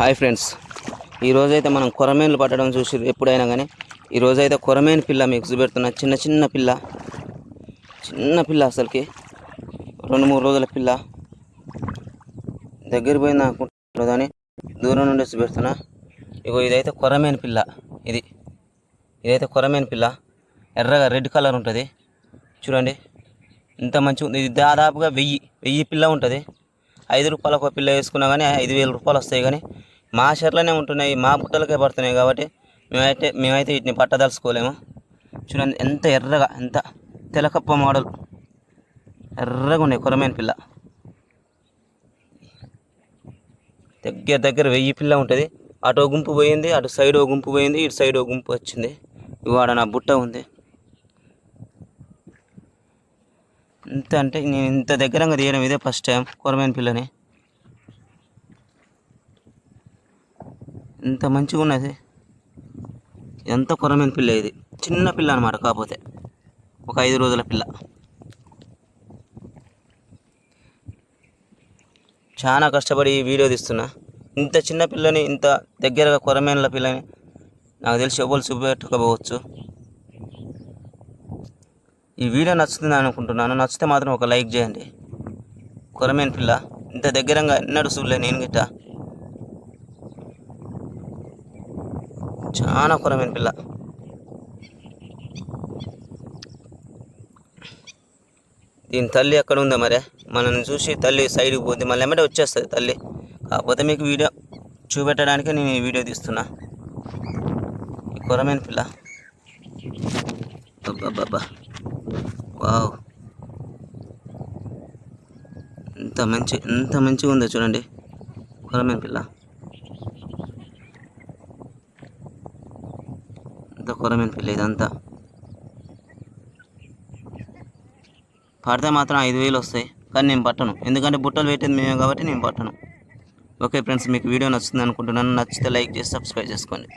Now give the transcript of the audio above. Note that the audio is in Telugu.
హాయ్ ఫ్రెండ్స్ ఈరోజైతే మనం కొరమేన్లు పట్టడం చూసి ఎప్పుడైనా కానీ ఈరోజైతే కొరమేను పిల్ల మీకు చూపెడుతున్న. చిన్న చిన్న పిల్ల. చిన్న పిల్ల అసలుకి. రెండు మూడు రోజుల పిల్ల. దగ్గర పోయింది అనుకుంటున్నారు కానీ దూరం నుండి చూపెడుతున్నా. ఇగో ఇదైతే కొరమేను పిల్ల. ఇది. ఇదైతే కొరమేను పిల్ల. ఎర్రగా రెడ్ కలర్ ఉంటుంది. చూడండి. ఇంత మంచిగా ఉంది. ఇది దాదాపుగా వెయ్యి. వెయ్యి పిల్ల ఉంటుంది. ఐదు రూపాయలకు పిల్ల వేసుకున్నా కానీ ఐదు వేల రూపాయలు వస్తాయి కానీ మా షర్ట్లోనే ఉంటున్నాయి మా బుట్టలకే పడుతున్నాయి కాబట్టి మేమైతే మేమైతే వీటిని పట్టదలుచుకోలేము. చూడండి ఎంత ఎర్రగా ఎంత తెలకప్ప మోడల్. ఎర్రగా ఉన్నాయి కొరమైన పిల్ల. దగ్గర దగ్గర వెయ్యి పిల్ల ఉంటుంది. అటు ఓ గుంపు పోయింది అటు సైడ్ ఓ గుంపు పోయింది ఇటు సైడ్ ఓ గుంపు వచ్చింది. ఇవాడ నా బుట్ట ఉంది. ఇంత అంటే నేను ఇంత దగ్గరంగా తీయడం ఇదే ఫస్ట్ టైం కొరమైన పిల్లని. ఇంత మంచిగా ఉన్నది ఎంత కొరమైన పిల్ల ఇది. చిన్న పిల్ల అనమాట కాకపోతే. ఒక ఐదు రోజుల పిల్ల. చాలా కష్టపడి ఈ వీడియో తీస్తున్నా. ఇంత చిన్న పిల్లని ఇంత దగ్గరగా కొరమైన పిల్లని నాకు తెలిసి ఎవరు చూపెట్టకపోవచ్చు. ఈ వీడియో నచ్చుతుంది అనుకుంటున్నాను. నచ్చితే మాత్రం ఒక లైక్ చేయండి. కొరమేన్ పిల్ల. ఇంత దగ్గరంగా ఎన్నడూ చూడలే నేను గిట్ట. చాలా కురమైన పిల్ల. దీని తల్లి ఎక్కడ ఉందా మరే? మనల్ని చూసి తల్లి సైడ్కి పోతే మళ్ళీ ఎమ్మటే వచ్చేస్తుంది తల్లి. కాకపోతే మీకు వీడియో చూపెట్టడానికే నేను ఈ వీడియో తీస్తున్నా. ఈ పిల్ల. అబ్బబ్బబ్బా. వావ్. ఎంత మంచి ఎంత మంచిగా ఉందో చూడండి. కొరమైన పిల్ల. ఎంత ఘోరమైన పిల్ల ఇదంతా పడితే మాత్రం ఐదు వేలు వస్తాయి కానీ నేను పట్టను. ఎందుకంటే బుట్టలు పెట్టేది మేమే కాబట్టి నేను పట్టను. ఓకే ఫ్రెండ్స్ మీకు వీడియో నచ్చుతుంది అనుకుంటున్నాను. నచ్చితే లైక్ చేసి సబ్స్క్రైబ్ చేసుకోండి.